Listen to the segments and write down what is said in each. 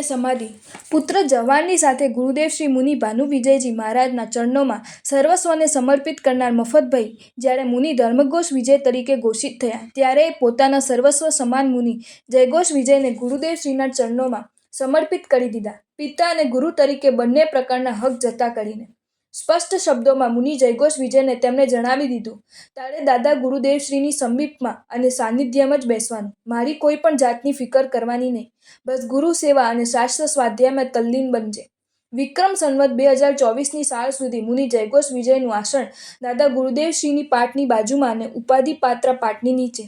અને સમાધિ. પુત્ર જવાનની સાથે ગુરુદેવ શ્રી મુનિ ભાનુ વિજયજી મહારાજના ચરણોમાં સર્વસ્વને સમર્પિત કરનાર મફતભાઈ જ્યારે મુનિ ધર્મઘોષ વિજય તરીકે ઘોષિત થયા, ત્યારે પોતાના સર્વસ્વ સમાન મુનિ જયઘોષ વિજયને ગુરુદેવશ્રીના ચરણોમાં સમર્પિત કરી દીધા. પિતા અને ગુરુ તરીકે બંને પ્રકારના હક જતા કરીને. સ્પષ્ટ શબ્દોમાં મુનિ જયઘોષ વિજયને તેમણે જણાવી દીધું, તારે દાદા ગુરુદેવશ્રીની સમીપમાં અને સાનિધ્યમાં જ બેસવાનું. મારી કોઈ પણ જાતની ફિકર કરવાની નહીં. બસ ગુરુ સેવા અને શાસ્ત્ર સ્વાધ્યાયમાં તલ્લીન બનજે. વિક્રમ સંવત બે હજાર ચોવીસની સાલ સુધી મુનિ જયઘોષ વિજયનું આસન દાદા ગુરુદેવશ્રીની પાટની બાજુમાં અને ઉપાધિ પાત્ર પાટની નીચે.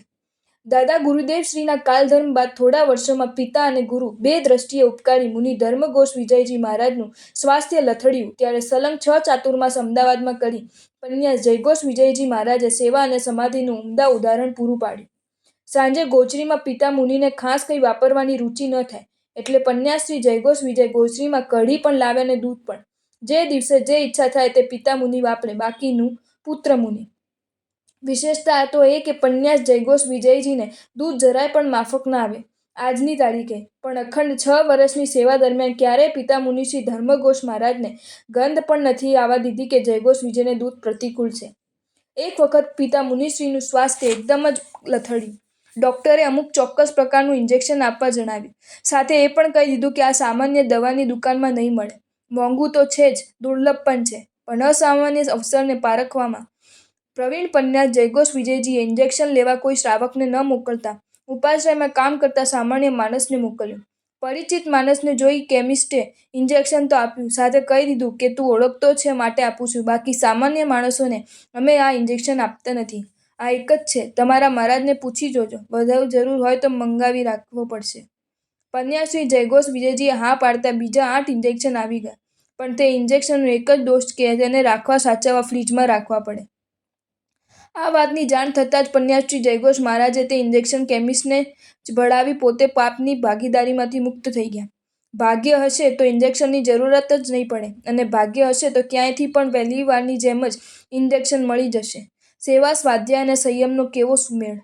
દાદા ગુરુદેવશ્રીના કાલધર્મ બાદ થોડા વર્ષોમાં પિતા અને ગુરુ બે દ્રષ્ટિએ ઉપકારી મુનિ ધર્મઘોષ વિજયજી મહારાજનું સ્વાસ્થ્ય લથડ્યું. ત્યારે સલંગ છ ચાતુર્માસ અમદાવાદમાં કરી કન્યા જયઘોષ વિજયજી મહારાજે સેવા અને સમાધિનું ઉમદા ઉદાહરણ પૂરું પાડ્યું. સાંજે ગોચરીમાં પિતા મુનિને ખાસ કંઈ વાપરવાની રુચિ ન થાય, એટલે પન્યાશ્રી જયઘોષ વિજય ગોચરીમાં કઢી પણ લાવે અને દૂધ પણ. જે દિવસે જે ઈચ્છા થાય તે પિતા મુનિ વાપરે, બાકીનું પુત્ર મુનિ. વિશેષતા તો એ કે પન્યાસ જયઘોષ વિજયજીને દૂધ જરાય પણ માફક ના આવે. આજની તારીખે. પણ અખંડ છ વર્ષની સેવા દરમિયાન ક્યારેય પિતા મુનિશ્રી ધર્મઘોષ મહારાજને ગંધ પણ નથી આવવા દીધી કે જયઘોષ વિજયને દૂધ પ્રતિકૂળ છે. એક વખત પિતા મુનિશ્રીનું સ્વાસ્થ્ય એકદમ જ લથડ્યું ડૉક્ટરે અમુક ચોક્કસ પ્રકારનું ઇન્જેક્શન આપવા જણાવ્યું. સાથે એ પણ કહી દીધું કે આ સામાન્ય દવાની દુકાનમાં નહીં મળે. મોંઘું તો છે જ, દુર્લભ પણ છે. પણ અસામાન્ય અવસરને પારખવામાં પ્રવીણ પન્યાસ જયઘોષ વિજયજીએ ઇન્જેક્શન લેવા કોઈ શ્રાવકને ન મોકલતા. ઉપાશ્રયમાં કામ કરતા સામાન્ય માણસને મોકલ્યો. પરિચિત માણસને જોઈ કેમિસ્ટે ઇન્જેક્શન તો આપ્યું, સાથે કહી દીધું કે, તું ઓળખતો છે માટે આપું છું. બાકી સામાન્ય માણસોને અમે આ ઇન્જેક્શન આપતા નથી. આ એક જ છે. તમારા મહારાજને પૂછી જોજો. વધારે જરૂર હોય તો મંગાવી રાખવો પડશે. પન્યાશ્રી, જયઘોષ વિજયજીએ હા પાડતા બીજા આઠ ઇન્જેક્શન આવી ગયા. પણ તે ઇન્જેક્શનનો એક જ દોષ કે તેને રાખવા સાચવવા ફ્રીજમાં રાખવા પડે. આ વાતની જાણ થતાં જ પન્યાશ્રી જયઘોષ મહારાજે તે ઇન્જેક્શન કેમિસ્ટને જ ભળાવી પોતે પાપની ભાગીદારીમાંથી મુક્ત થઈ ગયા. ભાગ્ય હશે તો ઇન્જેક્શનની જરૂરત જ નહીં પડે અને ભાગ્ય હશે તો ક્યાંયથી પણ વહેલી વારની જેમ જ ઇન્જેક્શન મળી જશે. સેવા, સ્વાધ્યાય અને સંયમનો કેવો સુમેળ?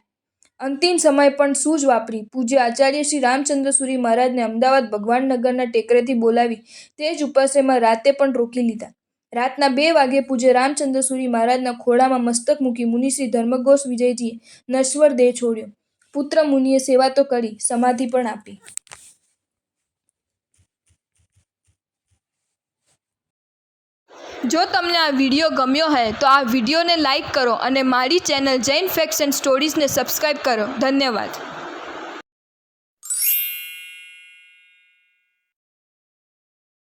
અંતિમ સમય પણ સૂઝ વાપરી? પૂજ્ય આચાર્ય શ્રી રામચંદ્ર સુરી મહારાજને અમદાવાદ ભગવાનનગરના ટેકરેથી બોલાવી તે જ ઉપાશ્રયમાં રાતે પણ રોકી લીધા. રાતના બે વાગે પૂજ્ય રામચંદ્ર સુરી મહારાજના ખોળામાં મસ્તક મૂકી મુનિશ્રી ધર્મઘોષ વિજયજીએ નશ્વર દેહ છોડ્યો. પુત્ર મુનિએ સેવા તો કરી, સમાધિ પણ આપી. જો તમને આ વીડિયો ગમ્યો હોય તો આ વિડીયોને લાઇક કરો અને મારી ચેનલ જૈન એન્ડ સ્ટોરીઝને સબસ્ક્રાઈબ કરો. ધન્યવાદ.